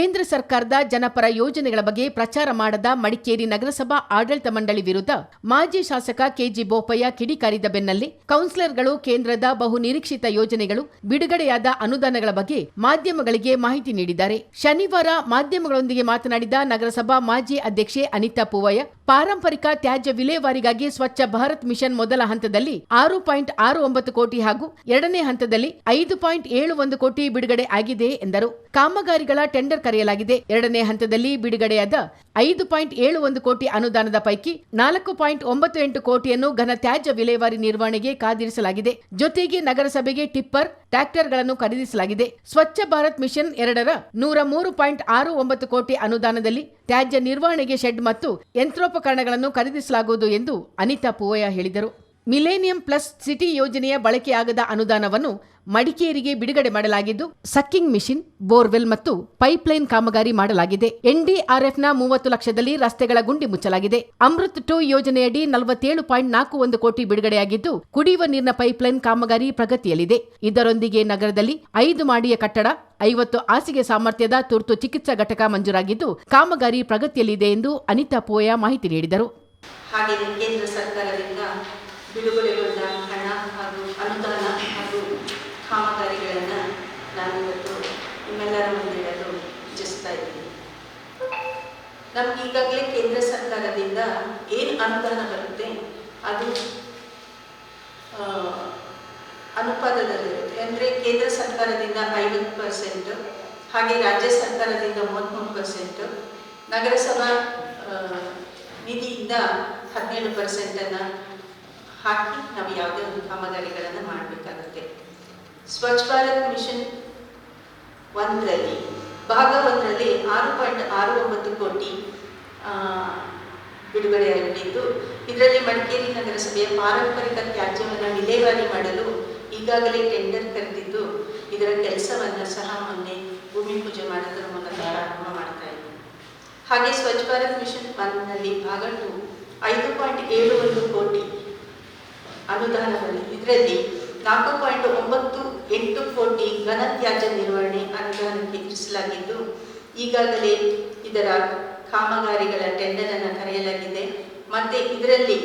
ಕೇಂದ್ರ ಸರ್ಕಾರದ ಜನಪರ ಯೋಜನೆಗಳ ಬಗ್ಗೆ ಪ್ರಚಾರ ಮಾಡದ ಮಡಿಕೇರಿ ನಗರಸಭಾ ಆಡಳಿತ ಮಂಡಳಿ ವಿರುದ್ಧ ಮಾಜಿ ಶಾಸಕ ಕೆಜಿ ಬೋಪಯ್ಯ ಕಿಡಿಕಾರಿದ ಬೆನ್ನಲ್ಲೇ ಕೌನ್ಸಿಲರ್ಗಳು ಕೇಂದ್ರದ ಬಹು ನಿರೀಕ್ಷಿತ ಯೋಜನೆಗಳು ಬಿಡುಗಡೆಯಾದ ಅನುದಾನಗಳ ಬಗ್ಗೆ ಮಾಧ್ಯಮಗಳಿಗೆ ಮಾಹಿತಿ ನೀಡಿದ್ದಾರೆ. ಶನಿವಾರ ಮಾಧ್ಯಮಗಳೊಂದಿಗೆ ಮಾತನಾಡಿದ ನಗರಸಭಾ ಮಾಜಿ ಅಧ್ಯಕ್ಷೆ ಅನಿತಾ ಪೂವಯ್ಯ ಪಾರಂಪರಿಕ ತ್ಯಾಜ್ಯ ವಿಲೇವಾರಿಗಾಗಿ ಸ್ವಚ್ಛ ಭಾರತ್ ಮಿಷನ್ ಮೊದಲ ಹಂತದಲ್ಲಿ ಆರು ಪಾಯಿಂಟ್ ಆರು ಒಂಬತ್ತು ಕೋಟಿ ಹಾಗೂ ಎರಡನೇ ಹಂತದಲ್ಲಿ ಐದು ಪಾಯಿಂಟ್ ಏಳು ಒಂದು ಕೋಟಿ ಬಿಡುಗಡೆ ಆಗಿದೆ ಎಂದರು. ಕಾಮಗಾರಿಗಳ ಟೆಂಡರ್ ಕರೆಯಲಾಗಿದೆ. ಎರಡನೇ ಹಂತದಲ್ಲಿ ಬಿಡುಗಡೆಯಾದ ಐದು ಪಾಯಿಂಟ್ ಏಳು ಒಂದು ಕೋಟಿ ಅನುದಾನದ ಪೈಕಿ ನಾಲ್ಕು ಪಾಯಿಂಟ್ ಒಂಬತ್ತು ಎಂಟು ಕೋಟಿಯನ್ನು ಘನ ತ್ಯಾಜ್ಯ ವಿಲೇವಾರಿ ನಿರ್ವಹಣೆಗೆ ಕಾದಿರಿಸಲಾಗಿದೆ. ಜೊತೆಗೆ ನಗರಸಭೆಗೆ ಟಿಪ್ಪರ್ ಟ್ರ್ಯಾಕ್ಟರ್ಗಳನ್ನು ಖರೀದಿಸಲಾಗಿದೆ. ಸ್ವಚ್ಛ ಭಾರತ್ ಮಿಷನ್ ಎರಡರ ನೂರ ಮೂರು ಪಾಯಿಂಟ್ ಆರು ಒಂಬತ್ತು ಕೋಟಿ ಅನುದಾನದಲ್ಲಿ ತ್ಯಾಜ್ಯ ನಿರ್ವಹಣೆಗೆ ಶೆಡ್ ಮತ್ತು ಯಂತ್ರೋಪಕರಣಗಳನ್ನು ಖರೀದಿಸಲಾಗುವುದು ಎಂದು ಅನಿತಾ ಪೂವಯ್ಯ ಹೇಳಿದರು. ಮಿಲೇನಿಯಂ ಪ್ಲಸ್ ಸಿಟಿ ಯೋಜನೆಯ ಬಳಕೆಯಾಗದ ಅನುದಾನವನ್ನು ಮಡಿಕೇರಿಗೆ ಬಿಡುಗಡೆ ಮಾಡಲಾಗಿದ್ದು, ಸಕ್ಕಿಂಗ್ ಮಿಷಿನ್, ಬೋರ್ವೆಲ್ ಮತ್ತು ಪೈಪ್ಲೈನ್ ಕಾಮಗಾರಿ ಮಾಡಲಾಗಿದೆ. ಎನ್ಡಿಆರ್ಎಫ್ನ ಮೂವತ್ತು ಲಕ್ಷದಲ್ಲಿ ರಸ್ತೆಗಳ ಗುಂಡಿ ಮುಚ್ಚಲಾಗಿದೆ. ಅಮೃತ್ ಟು ಯೋಜನೆಯಡಿ ನಲವತ್ತೇಳು ಪಾಯಿಂಟ್ ನಾಲ್ಕು ಒಂದು ಕೋಟಿ ಬಿಡುಗಡೆಯಾಗಿದ್ದು, ಕುಡಿಯುವ ನೀರಿನ ಪೈಪ್ಲೈನ್ ಕಾಮಗಾರಿ ಪ್ರಗತಿಯಲ್ಲಿದೆ. ಇದರೊಂದಿಗೆ ನಗರದಲ್ಲಿ ಐದು ಮಾಡಿಯ ಕಟ್ಟಡ, ಐವತ್ತು ಹಾಸಿಗೆ ಸಾಮರ್ಥ್ಯದ ತುರ್ತು ಚಿಕಿತ್ಸಾ ಘಟಕ ಮಂಜೂರಾಗಿದ್ದು, ಕಾಮಗಾರಿ ಪ್ರಗತಿಯಲ್ಲಿದೆ ಎಂದು ಅನಿತಾ ಪೋಯ ಮಾಹಿತಿ ನೀಡಿದರು. ಹಾಗೆ ಕೇಂದ್ರ ಸರ್ಕಾರದಿಂದ ಬಿಡುಗಡೆಗೊಂಡ ಹಣ ಹಾಗೂ ಅನುದಾನ ಹಾಗೂ ಕಾಮಗಾರಿಗಳನ್ನು ನಾನು ಇವತ್ತು ನಿಮ್ಮೆಲ್ಲರ ಮುಂದೆ ಇಡಲು ಇಚ್ಛಿಸ್ತಾ ಇದ್ದೀನಿ. ನಮ್ಗೆ ಈಗಾಗಲೇ ಕೇಂದ್ರ ಸರ್ಕಾರದಿಂದ ಏನು ಅನುದಾನ ಬರುತ್ತೆ, ಅದು ಅನುಪಾತದಲ್ಲಿರುತ್ತೆ. ಅಂದರೆ ಕೇಂದ್ರ ಸರ್ಕಾರದಿಂದ ಐವತ್ತು ಪರ್ಸೆಂಟ್, ಹಾಗೆ ರಾಜ್ಯ ಸರ್ಕಾರದಿಂದ ಮೂವತ್ತ್ಮೂರು ಪರ್ಸೆಂಟ್, ನಗರಸಭಾ ನಿಧಿಯಿಂದ ಹದಿನೇಳು ಪರ್ಸೆಂಟನ್ನು ಹಾಕಿ ನಾವು ಯಾವುದೇ ಒಂದು ಕಾಮಗಾರಿಗಳನ್ನು ಮಾಡಬೇಕಾಗುತ್ತೆ. ಸ್ವಚ್ಛ ಭಾರತ್ ಮಿಷನ್ ಒಂದರಲ್ಲಿ ಭಾಗ ಒಂದರಲ್ಲಿ ಆರು ಪಾಯಿಂಟ್ ಆರು ಒಂಬತ್ತು ಕೋಟಿ ಬಿಡುಗಡೆಯಾಗಿದ್ದು ಇದರಲ್ಲಿ ಮಡಿಕೇರಿ ನಗರಸಭೆಯ ಪಾರಂಪರಿಕ ತ್ಯಾಜ್ಯವನ್ನು ವಿಲೇವಾರಿ ಮಾಡಲು ಈಗಾಗಲೇ ಟೆಂಡರ್ ಕರೆದಿದ್ದು, ಇದರ ಕೆಲಸವನ್ನು ಸಹ ಮೊನ್ನೆ ಭೂಮಿ ಪೂಜೆ ಮಾಡೋದರ ಮೂಲಕ ಪ್ರಾರಂಭ ಮಾಡ್ತಾ ಇದ್ದೀವಿ ಹಾಗೆ ಸ್ವಚ್ಛ ಭಾರತ್ ಮಿಷನ್ ಒಂದರಲ್ಲಿ ಭಾಗ ಟು ಐದು ಪಾಯಿಂಟ್ ಏಳು ಒಂದು ಕೋಟಿ ಅನುದಾನದಲ್ಲಿ ಇದರಲ್ಲಿ ನಾಲ್ಕು ಪಾಯಿಂಟ್ ಒಂಬತ್ತು ಎಂಟು ಕೋಟಿ ಘನ ತ್ಯಾಜ್ಯ ನಿರ್ವಹಣೆ ಅನುದಾನಕ್ಕೆ ಇರಿಸಲಾಗಿದ್ದು, ಈಗಾಗಲೇ ಇದರ ಕಾಮಗಾರಿಗಳ ಟೆಂಡರ್ ಅನ್ನು ಕರೆಯಲಾಗಿದೆ. ಮತ್ತೆ ಇದರಲ್ಲಿ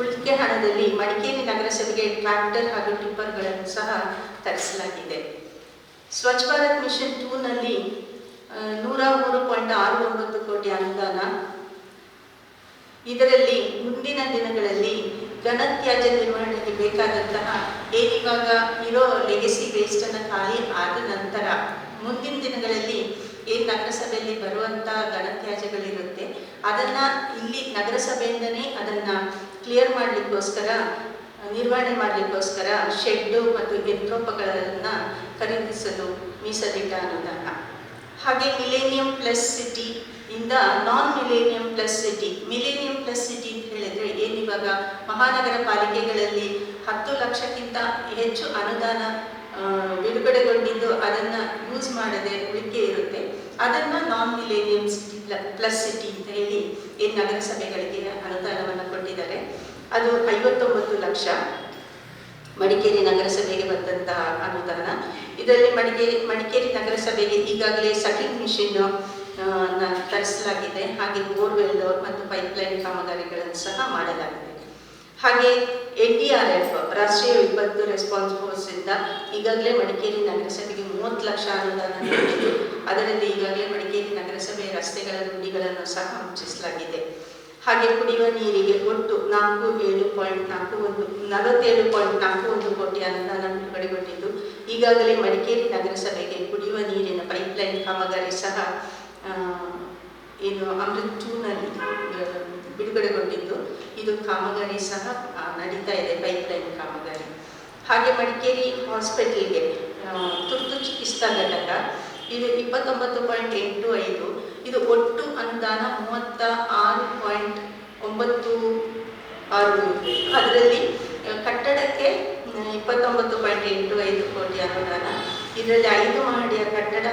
ಉಳಿಕೆ ಹಣದಲ್ಲಿ ಮಡಿಕೇರಿ ನಗರಸಭೆಗೆ ಟ್ರ್ಯಾಕ್ಟರ್ ಹಾಗೂ ಟಿಪ್ಪರ್ಗಳನ್ನು ಸಹ ತರಿಸಲಾಗಿದೆ. ಸ್ವಚ್ಛ ಭಾರತ್ ಮಿಷನ್ ಟೂನಲ್ಲಿ ನೂರ ಮೂರು ಪಾಯಿಂಟ್ ಆರು ಒಂಬತ್ತು ಕೋಟಿ ಅನುದಾನ. ಇದರಲ್ಲಿ ಮುಂದಿನ ದಿನಗಳಲ್ಲಿ ಘನತ್ಯಾಜ್ಯ ನಿರ್ವಹಣೆಗೆ ಬೇಕಾದಂತಹ ಏನಿವಾಗ ಇರೋ ಲೆಗೆಸಿ ವೇಸ್ಟನ್ನು ಖಾಲಿ ಆದ ನಂತರ ಮುಂದಿನ ದಿನಗಳಲ್ಲಿ ಏನು ನಗರಸಭೆಯಲ್ಲಿ ಬರುವಂಥ ಘನತ್ಯಾಜ್ಯಗಳಿರುತ್ತೆ ಅದನ್ನು ಇಲ್ಲಿ ನಗರಸಭೆಯಿಂದನೇ ಅದನ್ನು ಕ್ಲಿಯರ್ ಮಾಡಲಿಕ್ಕೋಸ್ಕರ, ನಿರ್ವಹಣೆ ಮಾಡಲಿಕ್ಕೋಸ್ಕರ ಶೆಡ್ಡು ಮತ್ತು ಯಂತ್ರೋಪಗಳನ್ನು ಖರೀದಿಸಲು ಮೀಸಲಿಟ್ಟ ಅನುದಾನ. ಹಾಗೆ ಮಿಲೇನಿಯಂ ಪ್ಲಸ್ ಸಿಟಿ ಇಂದ non millennium plus city millennium plus city ಅಂತ ಹೇಳಿದ್ರೆ ಏನಿವಾಗ ಮಹಾನಗರ ಪಾಲಿಕೆಗಳಲ್ಲಿ ಹತ್ತು ಲಕ್ಷಕ್ಕಿಂತ ಹೆಚ್ಚು ಅನುದಾನ ಬಿಡುಗಡೆಗೊಂಡಿದ್ದು ಅದನ್ನು ಯೂಸ್ ಮಾಡದೆ ಉಳಿಕೆ ಇರುತ್ತೆ. ಅದನ್ನು non millennium city plus city ಅಂತ ಹೇಳಿ ಏನು ನಗರಸಭೆಗಳಿಗೆ ಅನುದಾನವನ್ನು ಕೊಟ್ಟಿದ್ದಾರೆ. ಅದು ಐವತ್ತೊಂಬತ್ತು ಲಕ್ಷ ಮಡಿಕೇರಿ ನಗರಸಭೆಗೆ ಬಂದಂತಹ ಅನುದಾನ. ಇದರಲ್ಲಿ ಮಡಿಕೇರಿ ಮಡಿಕೇರಿ ನಗರಸಭೆಗೆ ಈಗಾಗಲೇ ಸಕಿಂಗ್ ಮಿಷಿನ್ ತರಿಸಲಾಗಿದೆ. ಹಾಗೆ ಬೋರ್ವೆಲ್ ಮತ್ತು ಪೈಪ್ಲೈನ್ ಕಾಮಗಾರಿಗಳನ್ನು ಸಹ ಮಾಡಲಾಗಿದೆ. ಹಾಗೆ ಎನ್ ಡಿ ಆರ್ ಎಫ್ ರಾಷ್ಟ್ರೀಯ ವಿಪತ್ತು ರೆಸ್ಪಾನ್ಸ್ ಫೋರ್ಸ್ ಇಂದ ಈಗಾಗಲೇ ಮಡಿಕೇರಿ ನಗರಸಭೆಗೆ ಮೂವತ್ತು ಲಕ್ಷ ಅನುದಾನ ನೀಡಿದ್ದು, ಅದರಲ್ಲಿ ಈಗಾಗಲೇ ಮಡಿಕೇರಿ ನಗರಸಭೆಯ ರಸ್ತೆಗಳ ಗುಂಡಿಗಳನ್ನು ಸಹ ಮುಚ್ಚಿಸಲಾಗಿದೆ. ಹಾಗೆ ಕುಡಿಯುವ ನೀರಿಗೆ ಒಟ್ಟು ನಾಲ್ಕು ಏಳು ಪಾಯಿಂಟ್ ನಾಲ್ಕು ಒಂದು, ನಲವತ್ತೇಳು ಪಾಯಿಂಟ್ ನಾಲ್ಕು ಒಂದು ಕೋಟಿ ಅನುದಾನ ಬಿಡುಗಡೆಗೊಂಡಿದ್ದು, ಈಗಾಗಲೇ ಮಡಿಕೇರಿ ನಗರಸಭೆಗೆ ಕುಡಿಯುವ ನೀರಿನ ಪೈಪ್ಲೈನ್ ಕಾಮಗಾರಿ ಸಹ ಏನು ಅಮೃತ್ ಟೂನಲ್ಲಿ ಬಿಡುಗಡೆಗೊಂಡಿದ್ದು. ಇದು ಕಾಮಗಾರಿ ಸಹ ನಡೀತಾ ಇದೆ ಪೈಪ್ಲೈನ್ ಕಾಮಗಾರಿ. ಹಾಗೆ ಮಡಿಕೇರಿ ಹಾಸ್ಪಿಟಲ್ಗೆ ತುರ್ತು ಚಿಕಿತ್ಸಾ ಘಟಕ. ಇದು ಇಪ್ಪತ್ತೊಂಬತ್ತು ಪಾಯಿಂಟ್ ಎಂಟು ಐದು. ಇದು ಒಟ್ಟು ಅನುದಾನ ಮೂವತ್ತ ಆರು ಪಾಯಿಂಟ್ ಒಂಬತ್ತು ಆರು ಅದರಲ್ಲಿ ಕಟ್ಟಡಕ್ಕೆ ಇಪ್ಪತ್ತೊಂಬತ್ತು ಪಾಯಿಂಟ್ ಎಂಟು ಐದು ಕೋಟಿ ಅನುದಾನ. ಇದರಲ್ಲಿ ಐದು ಮಹಡಿಯ ಕಟ್ಟಡ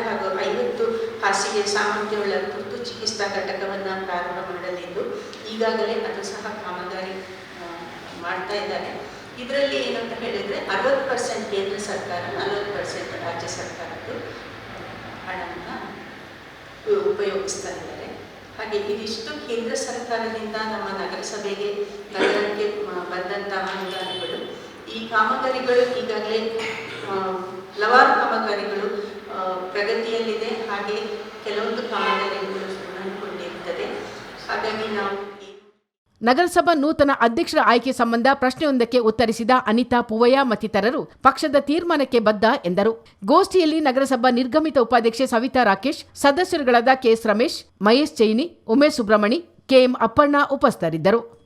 ಹಾಸಿಗೆ ಸಾಮರ್ಥ್ಯವುಳ್ಳ ತುರ್ತು ಚಿಕಿತ್ಸಾ ಘಟಕವನ್ನು ಪ್ರಾರಂಭ ಮಾಡಲಿದ್ದು, ಈಗಾಗಲೇ ಅದು ಸಹ ಕಾಮಗಾರಿ ಮಾಡ್ತಾ ಇದ್ದಾರೆ. ಇದರಲ್ಲಿ ಏನಂತ ಹೇಳಿದರೆ ಅರವತ್ತು ಪರ್ಸೆಂಟ್ ಕೇಂದ್ರ ಸರ್ಕಾರ, ನಲವತ್ತು ಪರ್ಸೆಂಟ್ ರಾಜ್ಯ ಸರ್ಕಾರದ್ದು ಹಣವನ್ನು ಉಪಯೋಗಿಸ್ತಾ ಇದ್ದಾರೆ. ಹಾಗೆ ಇದಿಷ್ಟು ಕೇಂದ್ರ ಸರ್ಕಾರದಿಂದ ನಮ್ಮ ನಗರಸಭೆಗೆ, ನಗರಕ್ಕೆ ಬಂದಂತಹ ಅನುದಾನಗಳು. ಈ ಕಾಮಗಾರಿಗಳು ಈಗಾಗಲೇ ಹಲವಾರು ಕಾಮಗಾರಿಗಳು ಪ್ರಗತಿಯಲ್ಲಿದೆ. ಹಾಗೆ ಕೆಲವೊಂದು ಕಾಮಗಾರಿಗಳು ಪೂರ್ಣಗೊಂಡಿರ್ತದೆ ಹಾಗಾಗಿ ನಾವು ನಗರಸಭಾ ನೂತನ ಅಧ್ಯಕ್ಷರ ಆಯ್ಕೆ ಸಂಬಂಧ ಪ್ರಶ್ನೆಯೊಂದಕ್ಕೆ ಉತ್ತರಿಸಿದ ಅನಿತಾ ಪುವಯ್ಯ ಮತ್ತಿತರರು ಪಕ್ಷದ ತೀರ್ಮಾನಕ್ಕೆ ಬದ್ಧ ಎಂದರು. ಗೋಷ್ಠಿಯಲ್ಲಿ ನಗರಸಭಾ ನಿರ್ಗಮಿತ ಉಪಾಧ್ಯಕ್ಷೆ ಸವಿತಾ ರಾಕೇಶ್, ಸದಸ್ಯರುಗಳಾದ ಕೆಎಸ್ ರಮೇಶ್, ಮಹೇಶ್ ಚೈನಿ ಉಮೇಶ್ ಸುಬ್ರಹ್ಮಣಿ ಕೆಎಂ ಅಪ್ಪಣ್ಣ ಉಪಸ್ಥಿತರಿದ್ದರು.